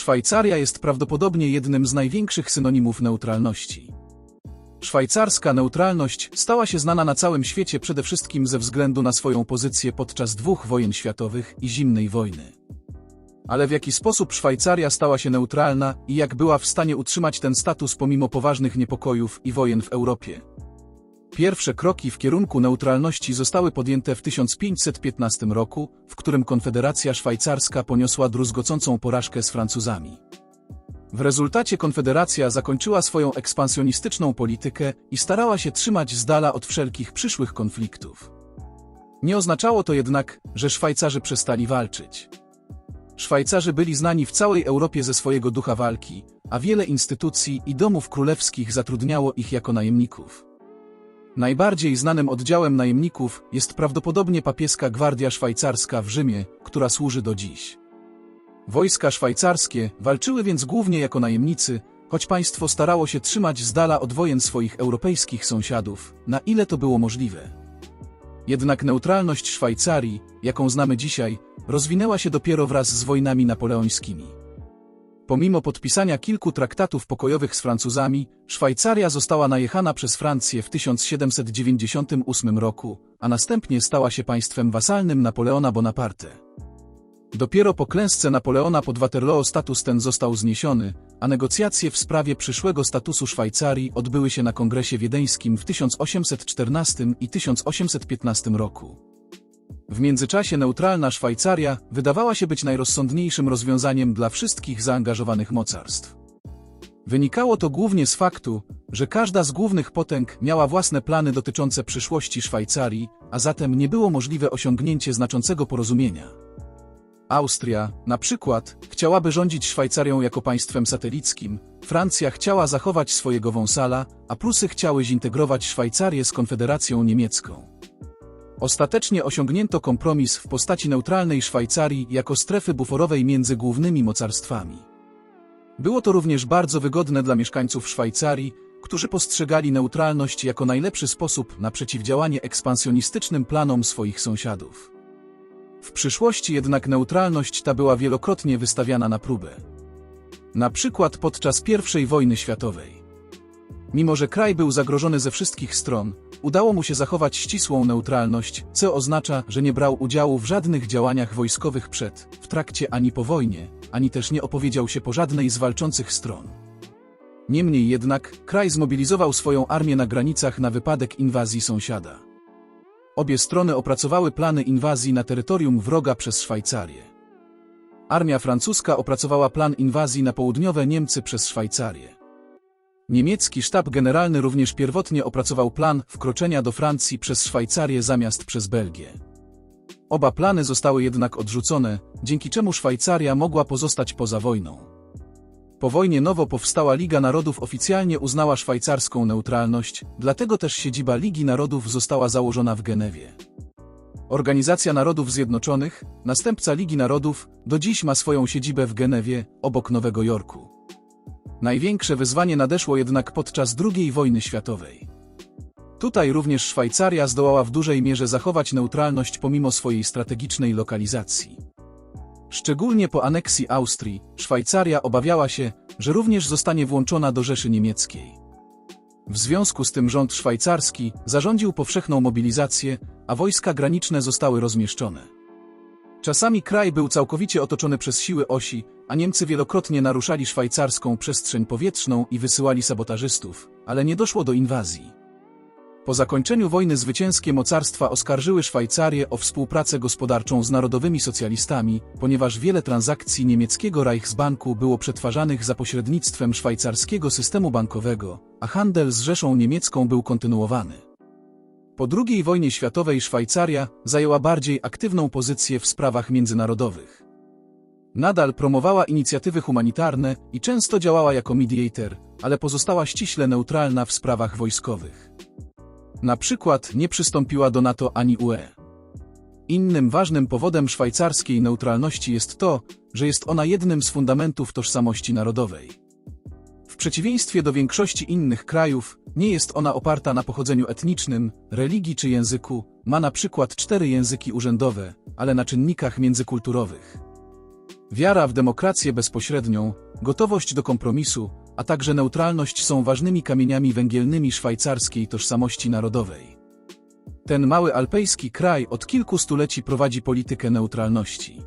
Szwajcaria jest prawdopodobnie jednym z największych synonimów neutralności. Szwajcarska neutralność stała się znana na całym świecie przede wszystkim ze względu na swoją pozycję podczas dwóch wojen światowych i zimnej wojny. Ale w jaki sposób Szwajcaria stała się neutralna i jak była w stanie utrzymać ten status pomimo poważnych niepokojów i wojen w Europie? Pierwsze kroki w kierunku neutralności zostały podjęte w 1515 roku, w którym Konfederacja Szwajcarska poniosła druzgocącą porażkę z Francuzami. W rezultacie Konfederacja zakończyła swoją ekspansjonistyczną politykę i starała się trzymać z dala od wszelkich przyszłych konfliktów. Nie oznaczało to jednak, że Szwajcarzy przestali walczyć. Szwajcarzy byli znani w całej Europie ze swojego ducha walki, a wiele instytucji i domów królewskich zatrudniało ich jako najemników. Najbardziej znanym oddziałem najemników jest prawdopodobnie papieska Gwardia Szwajcarska w Rzymie, która służy do dziś. Wojska szwajcarskie walczyły więc głównie jako najemnicy, choć państwo starało się trzymać z dala od wojen swoich europejskich sąsiadów, na ile to było możliwe. Jednak neutralność Szwajcarii, jaką znamy dzisiaj, rozwinęła się dopiero wraz z wojnami napoleońskimi. Pomimo podpisania kilku traktatów pokojowych z Francuzami, Szwajcaria została najechana przez Francję w 1798 roku, a następnie stała się państwem wasalnym Napoleona Bonaparte. Dopiero po klęsce Napoleona pod Waterloo status ten został zniesiony, a negocjacje w sprawie przyszłego statusu Szwajcarii odbyły się na Kongresie Wiedeńskim w 1814 i 1815 roku. W międzyczasie neutralna Szwajcaria wydawała się być najrozsądniejszym rozwiązaniem dla wszystkich zaangażowanych mocarstw. Wynikało to głównie z faktu, że każda z głównych potęg miała własne plany dotyczące przyszłości Szwajcarii, a zatem nie było możliwe osiągnięcie znaczącego porozumienia. Austria, na przykład, chciałaby rządzić Szwajcarią jako państwem satelickim, Francja chciała zachować swojego wąsala, a Prusy chciały zintegrować Szwajcarię z Konfederacją Niemiecką. Ostatecznie osiągnięto kompromis w postaci neutralnej Szwajcarii jako strefy buforowej między głównymi mocarstwami. Było to również bardzo wygodne dla mieszkańców Szwajcarii, którzy postrzegali neutralność jako najlepszy sposób na przeciwdziałanie ekspansjonistycznym planom swoich sąsiadów. W przyszłości jednak neutralność ta była wielokrotnie wystawiana na próbę. Na przykład podczas I wojny światowej. Mimo, że kraj był zagrożony ze wszystkich stron, udało mu się zachować ścisłą neutralność, co oznacza, że nie brał udziału w żadnych działaniach wojskowych przed, w trakcie ani po wojnie, ani też nie opowiedział się po żadnej z walczących stron. Niemniej jednak, kraj zmobilizował swoją armię na granicach na wypadek inwazji sąsiada. Obie strony opracowały plany inwazji na terytorium wroga przez Szwajcarię. Armia francuska opracowała plan inwazji na południowe Niemcy przez Szwajcarię. Niemiecki sztab generalny również pierwotnie opracował plan wkroczenia do Francji przez Szwajcarię zamiast przez Belgię. Oba plany zostały jednak odrzucone, dzięki czemu Szwajcaria mogła pozostać poza wojną. Po wojnie nowo powstała Liga Narodów oficjalnie uznała szwajcarską neutralność, dlatego też siedziba Ligi Narodów została założona w Genewie. Organizacja Narodów Zjednoczonych, następca Ligi Narodów, do dziś ma swoją siedzibę w Genewie, obok Nowego Jorku. Największe wyzwanie nadeszło jednak podczas II wojny światowej. Tutaj również Szwajcaria zdołała w dużej mierze zachować neutralność pomimo swojej strategicznej lokalizacji. Szczególnie po aneksji Austrii, Szwajcaria obawiała się, że również zostanie włączona do Rzeszy Niemieckiej. W związku z tym rząd szwajcarski zarządził powszechną mobilizację, a wojska graniczne zostały rozmieszczone. Czasami kraj był całkowicie otoczony przez siły osi, a Niemcy wielokrotnie naruszali szwajcarską przestrzeń powietrzną i wysyłali sabotażystów, ale nie doszło do inwazji. Po zakończeniu wojny zwycięskie mocarstwa oskarżyły Szwajcarię o współpracę gospodarczą z narodowymi socjalistami, ponieważ wiele transakcji niemieckiego Reichsbanku było przetwarzanych za pośrednictwem szwajcarskiego systemu bankowego, a handel z Rzeszą Niemiecką był kontynuowany. Po II wojnie światowej Szwajcaria zajęła bardziej aktywną pozycję w sprawach międzynarodowych. Nadal promowała inicjatywy humanitarne i często działała jako mediator, ale pozostała ściśle neutralna w sprawach wojskowych. Na przykład nie przystąpiła do NATO ani UE. Innym ważnym powodem szwajcarskiej neutralności jest to, że jest ona jednym z fundamentów tożsamości narodowej. Przeciwieństwie do większości innych krajów, nie jest ona oparta na pochodzeniu etnicznym, religii czy języku, ma na przykład cztery języki urzędowe, ale na czynnikach międzykulturowych. Wiara w demokrację bezpośrednią, gotowość do kompromisu, a także neutralność są ważnymi kamieniami węgielnymi szwajcarskiej tożsamości narodowej. Ten mały alpejski kraj od kilku stuleci prowadzi politykę neutralności.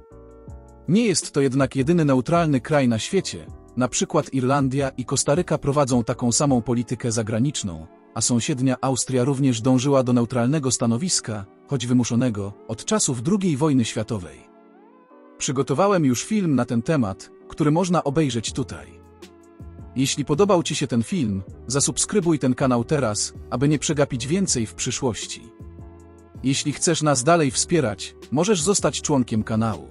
Nie jest to jednak jedyny neutralny kraj na świecie, na przykład Irlandia i Kostaryka prowadzą taką samą politykę zagraniczną, a sąsiednia Austria również dążyła do neutralnego stanowiska, choć wymuszonego, od czasów II wojny światowej. Przygotowałem już film na ten temat, który można obejrzeć tutaj. Jeśli podobał Ci się ten film, zasubskrybuj ten kanał teraz, aby nie przegapić więcej w przyszłości. Jeśli chcesz nas dalej wspierać, możesz zostać członkiem kanału.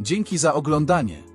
Dzięki za oglądanie.